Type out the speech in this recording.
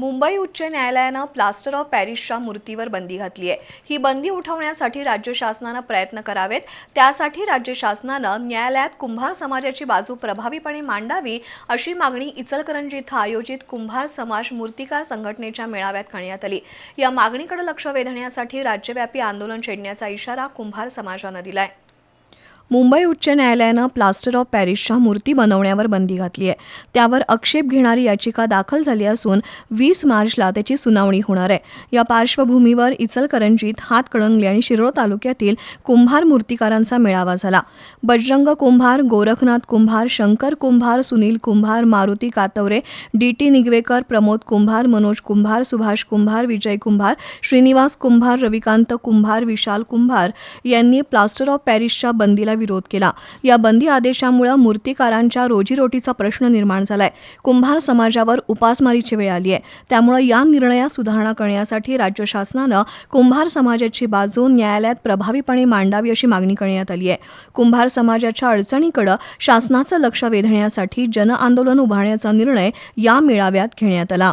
मुंबई उच्च न्यायालयानं plaster of पॅरिसच्या मूर्तीवर बंदी घातली आहे. ही बंदी उठवण्यासाठी राज्य शासनानं प्रयत्न करावेत. त्यासाठी राज्य शासनानं न्यायालयात कुंभार समाजाची बाजू प्रभावीपणे मांडावी अशी मागणी इचलकरंजी इथं आयोजित कुंभार समाज मूर्तिकार संघटनेच्या मेळाव्यात करण्यात आली. या मागणीकडे लक्ष वेधण्यासाठी राज्यव्यापी आंदोलन छेडण्याचा इशारा कुंभार समाजानं दिलाय. मुंबई उच्च न्यायालयानं प्लास्टर ऑफ पॅरिसच्या मूर्ती बनवण्यावर बंदी घातली आहे. त्यावर आक्षेप घेणारी याचिका दाखल झाली असून वीस मार्चला त्याची सुनावणी होणार आहे. या पार्श्वभूमीवर इचलकरंजीत हातकणंगले आणि शिरोळ तालुक्यातील कुंभार मूर्तिकारांचा मेळावा झाला. बजरंग कुंभार गोरखनाथ कुंभार शंकर कुंभार सुनील कुंभार मारुती कातवरे डी टी निगवेकर प्रमोद कुंभार मनोज कुंभार सुभाष कुंभार विजय कुंभार श्रीनिवास कुंभार रविकांत कुंभार विशाल कुंभार यांनी प्लास्टर ऑफ पॅरिसच्या बंदीला विरोध केला. या बंदी आदेशामुळे मूर्तिकारांच्या रोजीरोटीचा प्रश्न निर्माण झालाय. कुंभार समाजावर उपासमारीची वेळ आली आहे त्यामुळे या निर्णयात सुधारणा करण्यासाठी राज्य शासनानं कुंभार समाजाची बाजू न्यायालयात प्रभावीपणे मांडावी अशी मागणी करण्यात आली आहे कुंभार समाजाच्या अडचणीकडे शासनाचं लक्ष वेधण्यासाठी जनआंदोलन उभारण्याचा निर्णय या मेळाव्यात घेण्यात आला.